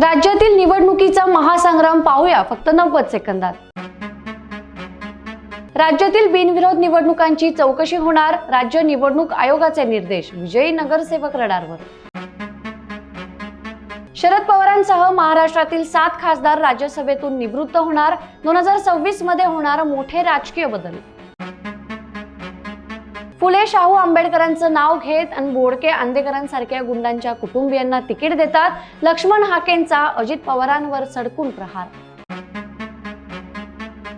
राज्यातील निवडणुकीचा महासंग्राम पाहूया फक्त नव्वद सेकंदात. राज्यातील बिनविरोध निवडणुकांची चौकशी होणार राज्य निवडणूक आयोगाचे निर्देश विजयी नगरसेवक रडारवर. शरद पवारांसह महाराष्ट्रातील सात खासदार राज्यसभेतून निवृत्त होणार दोन हजार सव्वीसमध्ये होणार मोठे राजकीय बदल. फुले शाहू आंबेडकरांचं नाव घेत आणि बोडके आंदेकरांसारख्या गुंडांच्या कुटुंबियांना तिकीट देतात लक्ष्मण हाकेंचा अजित पवारांवर सडकून प्रहार.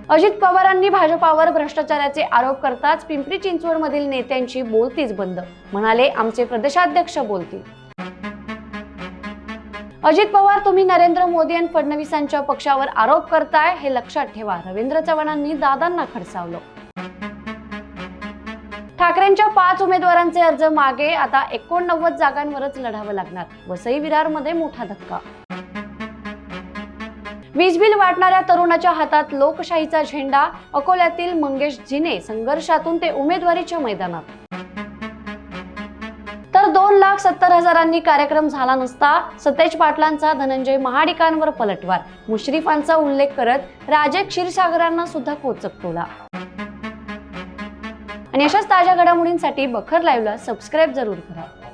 अजित पवारांनी भाजपावर भ्रष्टाचाराचे आरोप करताच पिंपरी चिंचवड मधील नेत्यांची बोलतीच बंद म्हणाले आमचे प्रदेशाध्यक्ष बोलतील. अजित पवार तुम्ही नरेंद्र मोदी आणि फडणवीसांच्या पक्षावर आरोप करताय हे लक्षात ठेवा रवींद्र चव्हाणांनी दादांना खडसावलं. ठाकरेंच्या पाच उमेदवारांचे अर्ज मागे आता एकोणनव्वद जागांवरच लढावं लागणार. वसई विरारमध्ये मोठा धक्का. वीज बिल वाटणाऱ्या तरुणाच्या हातात लोकशाहीचा झेंडा अकोल्यातील मंगेश जिने संघर्षातून ते उमेदवारीच्या मैदानात. तर दोन लाख सत्तर हजारांनी कार्यक्रम झाला नसता सतेज पाटलांचा धनंजय महाडिकांवर पलटवार. मुश्रीफांचा उल्लेख करत राजे क्षीरसागरांना सुद्धा कोचक तोला आणि अशाच ताज्या घडामोडींसाठी बखर लाईव्हला सबस्क्राईब जरूर करा.